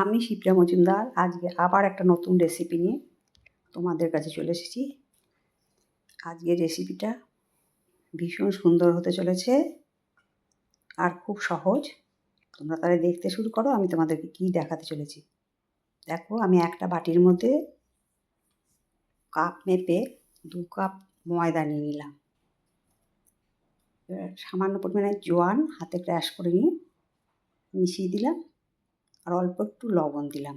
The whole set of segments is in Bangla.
আমি শিপ্রা মজুমদার, আজকে আবার একটা নতুন রেসিপি নিয়ে তোমাদের কাছে চলে এসেছি। আজকের রেসিপিটা ভীষণ সুন্দর হতে চলেছে আর খুব সহজ। তোমরা তাহলে দেখতে শুরু করো, আমি তোমাদেরকে কী দেখাতে চলেছি। দেখো, আমি একটা বাটির মধ্যে কাপ মেপে দু কাপ ময়দা নিয়ে নিলাম। সামান্য পরিমাণে জোয়ান হাতে ক্র্যাশ করে নিয়ে মিশিয়ে দিলাম। আর অল্প একটু লবণ দিলাম।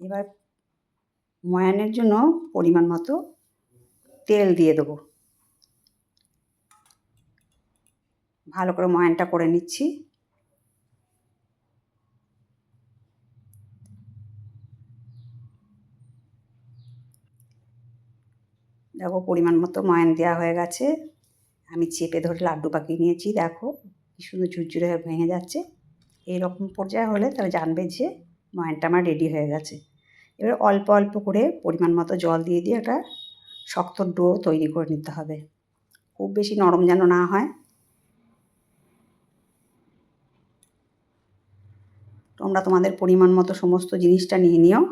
এবার ময়ানের জন্য পরিমাণ মতো তেল দিয়ে দেবো। ভালো করে ময়ানটা করে নিচ্ছি। দেখো পরিমাণ মতো ময়ান দেওয়া হয়ে গেছে। আমি চেপে ধরে লাড্ডু পাকিয়ে নিয়েছি। দেখো কি সুন্দর ঝুরঝুরে ভেঙে যাচ্ছে। এইরকম পর্যায়ে হলে তাহলে জানবে যে ময়ানটা আমার রেডি হয়ে গেছে। এবার অল্প অল্প করে পরিমাণ মতো জল দিয়ে দিয়ে একটা শক্ত ডো তৈরি করে নিতে হবে। খুব বেশি নরম যেন না হয়। তোমরা তোমাদের পরিমাণ মতো সমস্ত জিনিসটা নিয়ে নিও।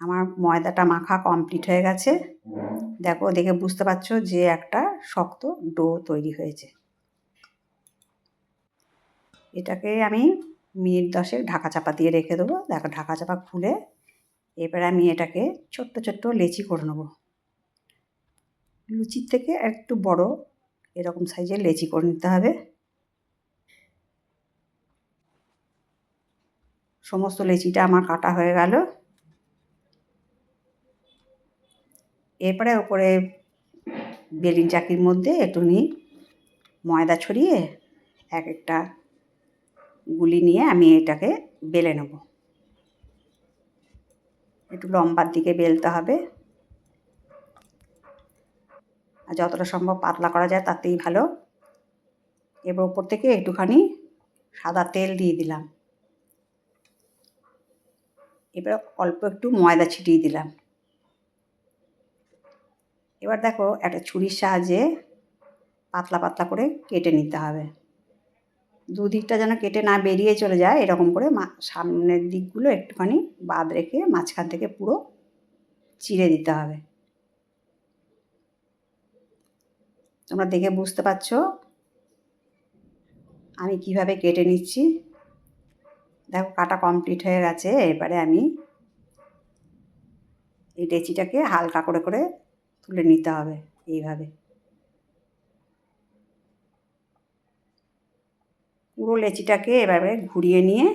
আমার ময়দাটা মাখা কমপ্লিট হয়ে গেছে। দেখো, দেখে বুঝতে পারছ যে একটা শক্ত ডো তৈরি হয়েছে। এটাকে আমি মিনিট দশেক ঢাকা চাপা দিয়ে রেখে দেবো। দেখো ঢাকা চাপা খুলে এবারে আমি এটাকে ছোট্ট ছোট্ট লেচি করে নেব। লুচির থেকে একটু বড় এরকম সাইজের লেচি করে নিতে হবে। সমস্ত লেচিটা আমার কাটা হয়ে গেল। এরপরে ওপরে বেলিন চাকির মধ্যে একটুখানি ময়দা ছড়িয়ে এক একটা গুলি নিয়ে আমি এটাকে বেলে নেব। একটু লম্বার দিকে বেলতে হবে। আর যতটা সম্ভব পাতলা করা যায় তাতেই ভালো। এবার ওপর থেকে একটুখানি সাদা তেল দিয়ে দিলাম। এবার অল্প একটু ময়দা ছিটিয়ে দিলাম। এবার দেখো একটা ছুরির সাহায্যে পাতলা পাতলা করে কেটে নিতে হবে। দুদিকটা যেন কেটে না বেরিয়ে চলে যায়, এরকম করে সামনের দিকগুলো একটুখানি বাদ রেখে মাঝখান থেকে পুরো চিড়ে দিতে হবে। তোমরা দেখে বুঝতে পারছ আমি কীভাবে কেটে নিচ্ছি। দেখো কাটা কমপ্লিট হয়ে গেছে, এবারে আমি এই ডেচিটাকে হালকা করে করে তুলে নিতে হবে এইভাবে। পুরো লেচিটাকে এবারে ঘুরিয়ে নিয়ে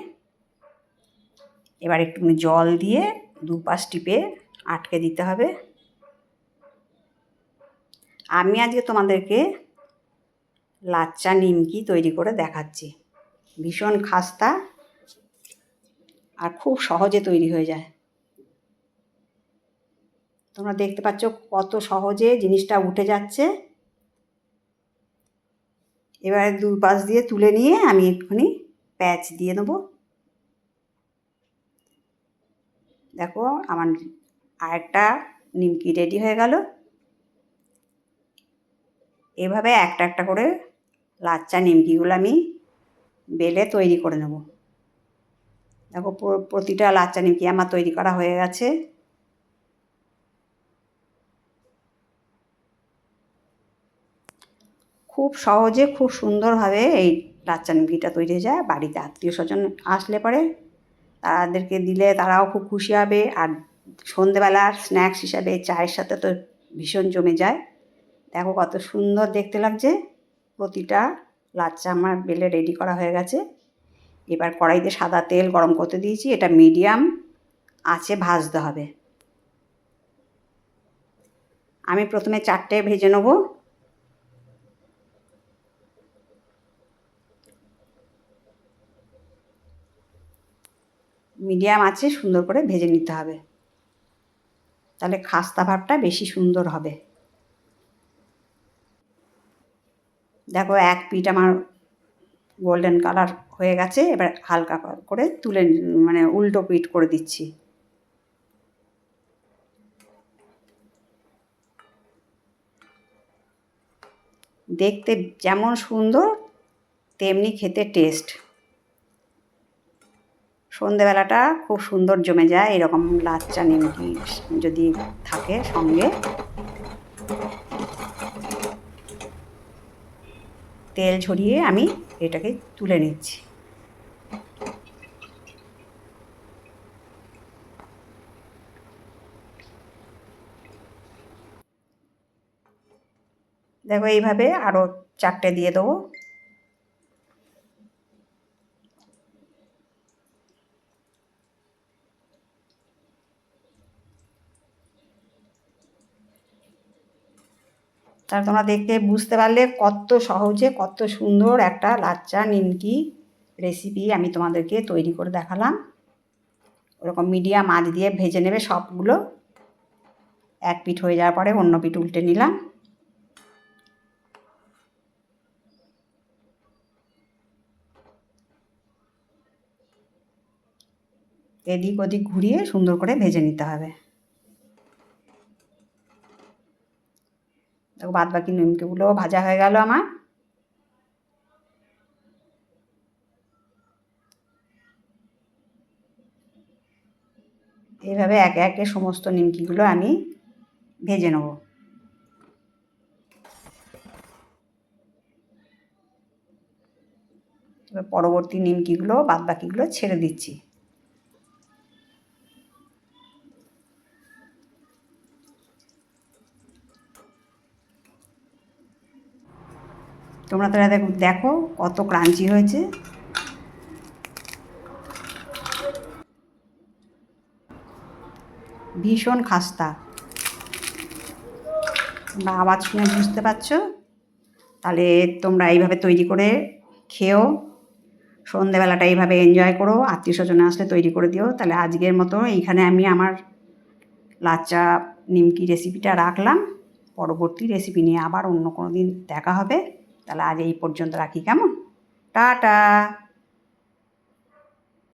এবার একটুখানি জল দিয়ে দু পাশ টিপে আটকে দিতে হবে। আমি আজকে তোমাদেরকে লাচ্চা নিমকি তৈরি করে দেখাচ্ছি। ভীষণ খাস্তা আর খুব সহজে তৈরি হয়ে যায়। তোমরা দেখতে পাচ্ছ কত সহজে জিনিসটা উঠে যাচ্ছে। এবারে দু পাশ দিয়ে তুলে নিয়ে আমি একটুখানি প্যাচ দিয়ে নেব দেখো আমার আরেকটা নিমকি রেডি হয়ে গেল। এভাবে একটা একটা করে লাচ্চা নিমকিগুলো আমি বেলে তৈরি করে নেব। দেখো প্রতিটা লাচ্চা নিমকি আমার তৈরি করা হয়ে গেছে। খুব সহজে, খুব সুন্দরভাবে এই লাচ্চা নিমকিটা তৈরি হয়ে যায়। বাড়িতে আত্মীয় স্বজন আসলে পরে তাদেরকে দিলে তারাও খুব খুশি হবে। আর সন্ধেবেলার স্ন্যাক্স হিসাবে চায়ের সাথে তো ভীষণ জমে যায়। দেখো কত সুন্দর দেখতে লাগছে। প্রতিটা লাচ্চা আমার বেলে রেডি করা হয়ে গেছে। এবার কড়াইতে সাদা তেল গরম করতে দিয়েছি। এটা মিডিয়াম আছে, ভাজতে হবে। আমি প্রথমে চারটে ভেজে নেব। মিডিয়াম আছে, সুন্দর করে ভেজে নিতে হবে। তাহলে খাস্তা ভাবটা বেশি সুন্দর হবে। দেখো, এক পিঠ আমার গোল্ডেন কালার হয়ে গেছে, এবার হালকা করে তুলে মানে উল্টো পিঠ করে দিচ্ছি। দেখতে যেমন সুন্দর, তেমনি খেতে টেস্ট সন্ধেবেলাটা খুব সুন্দর জমে যায়, এরকম লাচ্চা নিমকি যদি থাকে সঙ্গে। তেল ঝরিয়ে আমি এটাকে তুলে নিচ্ছি। দেখো এইভাবে আরও চারটে দিয়ে দেবো। তাহলে তোমরা দেখতে বুঝতে পারলে কত সহজে, কত সুন্দর একটা লাচ্চা নিমকি রেসিপি আমি তোমাদেরকে তৈরি করে দেখালাম। ওরকম মিডিয়াম আঁচ দিয়ে ভেজে নেবে সবগুলো। এক পিঠ হয়ে যাওয়ার পরে অন্য পিঠ উল্টে নিলাম। এদিক ওদিক ঘুরিয়ে সুন্দর করে ভেজে নিতে হবে। দেখো বাদ বাকি নিমকিগুলো ভাজা হয়ে গেল আমার। এইভাবে একে একে সমস্ত নিমকিগুলো আমি ভেজে নেব। পরবর্তী নিমকিগুলো বাদ বাকিগুলো ছেড়ে দিচ্ছি। তোমরা তারা দেখো দেখো কত ক্রাঞ্চি হয়েছে। ভীষণ খাস্তা। তোমরা আওয়াজ শুনে বুঝতে পারছ? তাহলে তোমরা এইভাবে তৈরি করে খেও। সন্ধেবেলাটা এইভাবে এনজয় করো। আত্মীয় স্বজনে আসলে তৈরি করে দিও। তাহলে আজকের মতো এইখানে আমি আমার লাচ্চা নিমকি রেসিপিটা রাখলাম। পরবর্তী রেসিপি নিয়ে আবার অন্য কোনো দিন দেখা হবে। তাহলে আজ এই পর্যন্ত রাখি কেমন? টাটা।